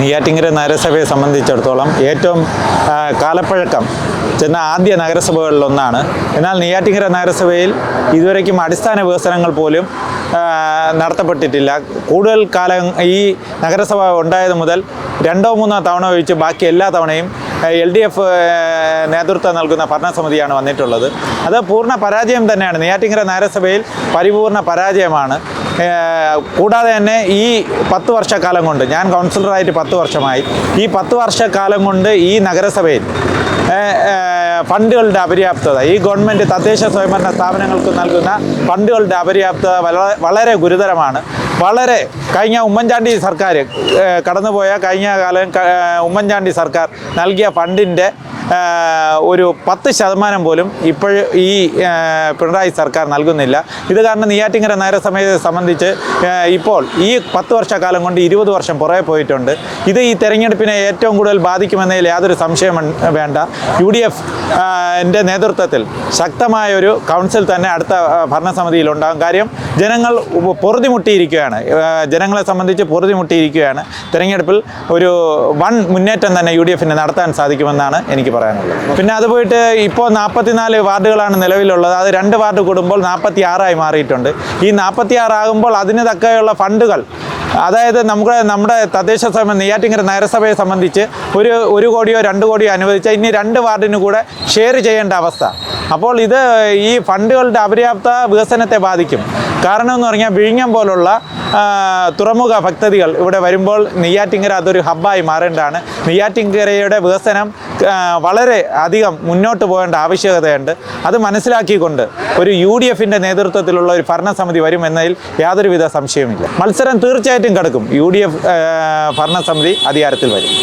നെയ്യാറ്റിങ്കര നഗരസഭയെ സംബന്ധിച്ചിടത്തോളം ഏറ്റവും കാലപ്പഴക്കം ചെന്ന ആദ്യ നഗരസഭകളിലൊന്നാണ്. എന്നാൽ നെയ്യാറ്റിങ്കര നഗരസഭയിൽ ഇതുവരേക്കും അടിസ്ഥാന വികസനങ്ങൾ പോലും നടത്തപ്പെട്ടിട്ടില്ല. കൂടുതൽ കാലം ഈ നഗരസഭ ഉണ്ടായത് മുതൽ രണ്ടോ മൂന്നോ തവണ ഒഴിച്ച് ബാക്കി എല്ലാ തവണയും എൽ ഡി എഫ് നേതൃത്വം നൽകുന്ന ഭരണസമിതിയാണ് വന്നിട്ടുള്ളത്. അത് പൂർണ പരാജയം തന്നെയാണ്. നെയ്യാറ്റിങ്കര നഗരസഭയിൽ പരിപൂർണ പരാജയമാണ്. കൂടാതെ തന്നെ ഈ പത്ത് വർഷക്കാലം കൊണ്ട് ഞാൻ കൗൺസിലറായിട്ട് പത്ത് വർഷമായി ഈ പത്ത് വർഷക്കാലം കൊണ്ട് ഈ നഗരസഭയിൽ ഫണ്ടുകളുടെ അപര്യാപ്തത ഈ ഗവൺമെന്റ് തദ്ദേശ സ്വയംഭരണ സ്ഥാപനങ്ങൾക്ക് നൽകുന്ന ഫണ്ടുകളുടെ അപര്യാപ്തത വളരെ ഗുരുതരമാണ്. വളരെ കഴിഞ്ഞ ഉമ്മൻചാണ്ടി സർക്കാർ കടന്നുപോയ കഴിഞ്ഞ കാലം ഉമ്മൻചാണ്ടി സർക്കാർ നൽകിയ ഫണ്ടിന്റെ ഒരു പത്ത് ശതമാനം പോലും ഇപ്പോൾ ഈ പിണറായി സർക്കാർ നൽകുന്നില്ല. ഇത് കാരണം നെയ്യാറ്റിങ്കര നഗരസഭയെ സംബന്ധിച്ച് ഇപ്പോൾ ഈ പത്ത് വർഷക്കാലം കൊണ്ട് ഇരുപത് വർഷം പുറകെ പോയിട്ടുണ്ട്. ഇത് ഈ തെരഞ്ഞെടുപ്പിനെ ഏറ്റവും കൂടുതൽ ബാധിക്കുമെന്നതിൽ യാതൊരു സംശയം വേണ്ട. യു ഡി എഫ് എന്റെ നേതൃത്വത്തിൽ ശക്തമായൊരു കൗൺസിൽ തന്നെ അടുത്ത ഭരണസമിതിയിൽ ഉണ്ടാകും കാര്യം ജനങ്ങൾ പൊറുതിമുട്ടിയിരിക്കുകയാണ്. ജനങ്ങളെ സംബന്ധിച്ച് പൊറുതിമുട്ടിയിരിക്കുകയാണ്. തെരഞ്ഞെടുപ്പിൽ ഒരു വൺ മുന്നേറ്റം തന്നെ യു ഡി എഫിന് നടത്താൻ സാധിക്കുമെന്നാണ് എനിക്ക് പറയാനുള്ളത്. പിന്നെ അത് പോയിട്ട് ഇപ്പോൾ നാൽപ്പത്തിനാല് വാർഡുകളാണ് നിലവിലുള്ളത്. അത് രണ്ട് വാർഡ് കൂടുമ്പോൾ നാൽപ്പത്തി ആറായി മാറിയിട്ടുണ്ട്. ഈ നാൽപ്പത്തി ആറാകുമ്പോൾ അതിന് തക്കയുള്ള ഫണ്ടുകൾ അതായത് നമ്മുടെ നമ്മുടെ തദ്ദേശ സ്വയം നെയ്യാറ്റിങ്കര നഗരസഭയെ സംബന്ധിച്ച് ഒരു ഒരു കോടിയോ രണ്ട് കോടിയോ അനുവദിച്ചാൽ ഇനി രണ്ട് വാർഡിന് കൂടെ ഷെയർ ചെയ്യേണ്ട അവസ്ഥ. അപ്പോൾ ഇത് ഈ ഫണ്ടുകളുടെ അപര്യാപ്ത വികസനത്തെ ബാധിക്കും. കാരണം എന്ന് പറഞ്ഞാൽ വിഴിഞ്ഞം പോലുള്ള തുറമുഖ പദ്ധതികൾ ഇവിടെ വരുമ്പോൾ നെയ്യാറ്റിങ്കര അതൊരു ഹബ്ബായി മാറേണ്ടതാണ്. നെയ്യാറ്റിങ്കരയുടെ വികസനം വളരെ അധികം മുന്നോട്ട് പോകേണ്ട ആവശ്യകതയുണ്ട്. അത് മനസ്സിലാക്കിക്കൊണ്ട് ഒരു യു ഡി എഫിന്റെ നേതൃത്വത്തിലുള്ള ഒരു ഭരണസമിതി വരും എന്നതിൽ യാതൊരുവിധ സംശയവുമില്ല. മത്സരം തീർച്ചയായിട്ടും കിടക്കും. യു ഡി എഫ് ഭരണസമിതി അധികാരത്തിൽ വരും.